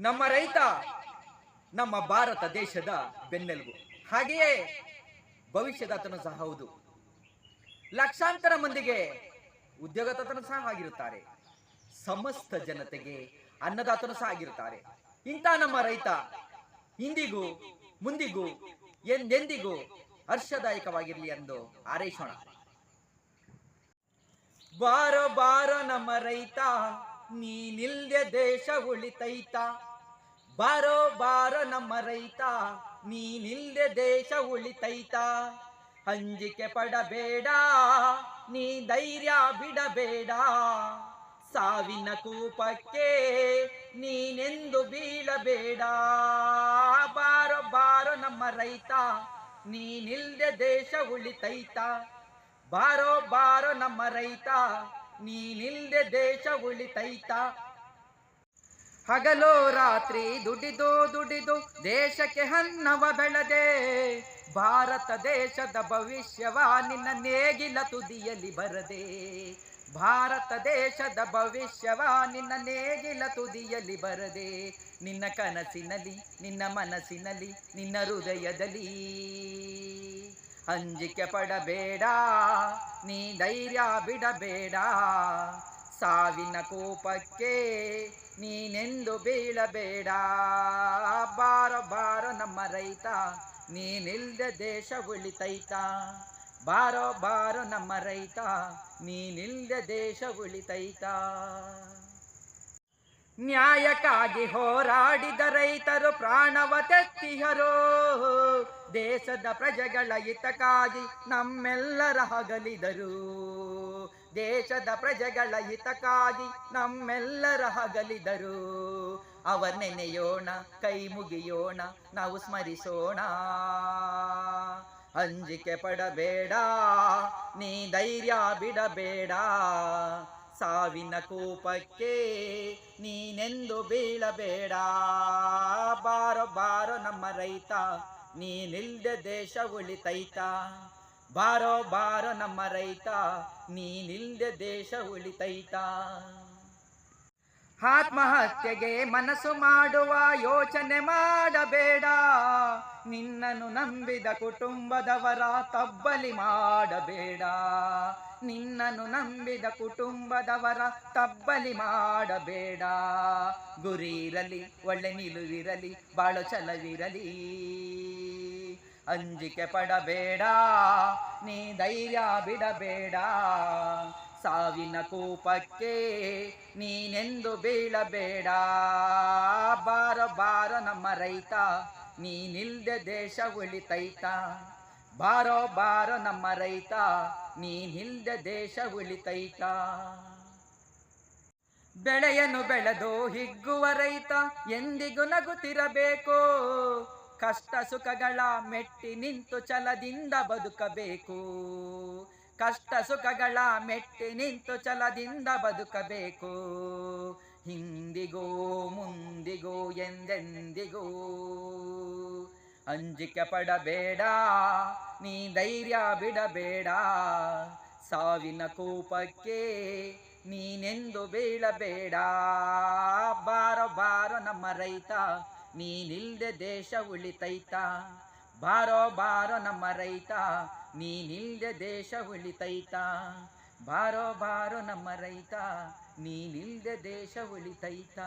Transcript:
ನಮ್ಮ ರೈತ, ನಮ್ಮ ಭಾರತ ದೇಶದ ಬೆನ್ನೆಲುಬು. ಹಾಗೆಯೇ ಭವಿಷ್ಯದಾತನು ಸಹ ಹೌದು. ಲಕ್ಷಾಂತರ ಮಂದಿಗೆ ಉದ್ಯೋಗದಾತನು ಸಹ ಆಗಿರುತ್ತಾರೆ. ಸಮಸ್ತ ಜನತೆಗೆ ಅನ್ನದಾತನು ಸಹ ಆಗಿರುತ್ತಾರೆ. ಇಂಥ ನಮ್ಮ ರೈತ ಇಂದಿಗೂ ಮುಂದಿಗೂ ಎಂದೆಂದಿಗೂ ಹರ್ಷದಾಯಕವಾಗಿರಲಿ ಎಂದು ಹಾರೈಸೋಣ. ಬಾರ ಬಾರೋ ನಮ್ಮ ರೈತ. ನೀನಿಲ್ದೆ ದೇಶ ಉಳಿತೈತ? ಬಾರೋ ಬಾರೋ ನಮ್ಮ ರೈತ, ನೀನಿಲ್ದೆ ದೇಶ ಉಳಿತೈತ? ಹಂಜಿಕೆ ಪಡಬೇಡ, ನೀ ಧೈರ್ಯ ಬಿಡಬೇಡ. ಸಾವಿನ ಕೂಪಕ್ಕೆ ನೀನೆಂದು ಬೀಳಬೇಡ. ಬಾರೋ ಬಾರೋ ನಮ್ಮ ರೈತ, ನೀನಿಲ್ದೆ ದೇಶ ಉಳಿತೈತ? ಬಾರೋ ಬಾರೋ ನಮ್ಮ ರೈತ ನೀನಿಲ್ದೆ ದೇಶ ಉಳಿತೈತ? ಹಗಲೋ ರಾತ್ರಿ ದುಡಿದು ದುಡಿದು ದೇಶಕ್ಕೆ ಹನ್ನವ ಬೆಳೆದೆ. ಭಾರತ ದೇಶದ ಭವಿಷ್ಯವ ನಿನ್ನ ನೇಗಿಲ ತುದಿಯಲ್ಲಿ ಬರದೆ. ಭಾರತ ದೇಶದ ಭವಿಷ್ಯವ ನಿನ್ನ ನೇಗಿಲ ತುದಿಯಲ್ಲಿ ಬರದೆ. ನಿನ್ನ ಕನಸಿನಲ್ಲಿ, ನಿನ್ನ ಮನಸ್ಸಿನಲ್ಲಿ, ನಿನ್ನ ಹೃದಯದಲ್ಲಿ ಅಂಜಿಕೆ ಪಡಬೇಡ ನೀ ಧೈರ್ಯ ಬಿಡಬೇಡ. ಸಾವಿನ ಕೋಪಕ್ಕೆ ನೀನೆಂದು ಬೀಳಬೇಡ. ಬಾರ ಬಾರ ನಮ್ಮ ರೈತ, ನೀನಿಲ್ದೆ ದೇಶ ಉಳಿತೈತ. ಬಾರೋ ಬಾರೋ ನಮ್ಮ ರೈತ, ನೀನಿಲ್ದೆ ದೇಶ ಉಳಿತೈತ. ನ್ಯಾಯಕ್ಕಾಗಿ ಹೋರಾಡಿದ ರೈತರು ಪ್ರಾಣವ ತೆತ್ತಿಹರೋ. ದೇಶದ ಪ್ರಜೆಗಳ ಹಿತಕ್ಕಾಗಿ ನಮ್ಮೆಲ್ಲರ ಹಗಲಿದರು. ದೇಶದ ಪ್ರಜೆಗಳ ಹಿತಕ್ಕಾಗಿ ನಮ್ಮೆಲ್ಲರ ಹಗಲಿದರು. ಅವರ ನೆನೆಯೋಣ, ಕೈ ಮುಗಿಯೋಣ, ನಾವು ಸ್ಮರಿಸೋಣ. ಅಂಜಿಕೆ ಪಡಬೇಡ, ನೀ ಧೈರ್ಯ ಬಿಡಬೇಡ. ಸಾವಿನ ಕೂಪಕ್ಕೆ ನೀನೆಂದು ಬೀಳಬೇಡ. ಬಾರೋ ಬಾರೋ ನಮ್ಮ ರೈತ, ನೀನಿಲ್ದೆ ದೇಶ ಉಳಿತೈತ. ಬಾರೋ ಬಾರೋ ನಮ್ಮ ರೈತ, ನೀನಿಲ್ದೆ ದೇಶ ಉಳಿತೈತ. ಆತ್ಮಹತ್ಯೆಗೆ ಮನಸ್ಸು ಮಾಡುವ ಯೋಚನೆ ಮಾಡಬೇಡ. ನಿನ್ನನ್ನು ನಂಬಿದ ಕುಟುಂಬದವರ ತಬ್ಬಲಿ ಮಾಡಬೇಡ. ನಿನ್ನನ್ನು ನಂಬಿದ ಕುಟುಂಬದವರ ತಬ್ಬಲಿ ಮಾಡಬೇಡ. ಗುರಿ ಇರಲಿ, ಒಳ್ಳೆ ನಿಲುವಿರಲಿ, ಬಾಳು ಛಲವಿರಲಿ. ಅಂಜಿಕೆ ಪಡಬೇಡ, ನೀ ಧೈರ್ಯ ಬಿಡಬೇಡ. ಸಾವಿನ ಕೂಪಕ್ಕೆ ನೀನೆಂದು ಬೀಳಬೇಡ. ಬಾರ ಬಾರ ನಮ್ಮ ರೈತ ನೀನಿಲ್ದೆ ದೇಶ ಉಳಿತೈತ. ಬಾರೋ ಬಾರ ನಮ್ಮ ರೈತ ನೀನಿಲ್ದೆ ದೇಶ ಉಳಿತೈತ. ಬೆಳೆಯನ್ನು ಬೆಳೆದು ಹಿಗ್ಗುವ ರೈತ, ಎಂದಿಗೂ ನಗುತ್ತಿರಬೇಕು. ಕಷ್ಟ ಸುಖಗಳ ಮೆಟ್ಟಿ ನಿಂತು ಛಲದಿಂದ ಬದುಕಬೇಕು. ಕಷ್ಟ ಸುಖಗಳ ಮೆಟ್ಟಿ ನಿಂತು ಛಲದಿಂದ ಬದುಕಬೇಕು. ಹಿಂದಿಗೋ ಮುಂದಿಗೋ ಎಂದೆಂದಿಗೋ. ಅಂಜಿಕೆ ಪಡಬೇಡ, ನೀ ಧೈರ್ಯ ಬಿಡಬೇಡ. ಸಾವಿನ ಕೋಪಕ್ಕೆ ನೀನೆಂದು ಬೀಳಬೇಡ. ಬಾರೋ ಬಾರೋ ನಮ್ಮ ರೈತ ನೀನಿಲ್ದೆ ದೇಶ ಉಳಿತೈತ? ಬಾರೋ ಬಾರೋ ನಮ್ಮ ರೈತ ನೀನಿಲ್ದೆ ದೇಶ ಉಳಿತೈತ? ಬಾರೋ ಬಾರೋ ನಮ್ಮ ರೈತ ನೀನಿಲ್ದೆ ದೇಶ ಉಳಿತೈತ?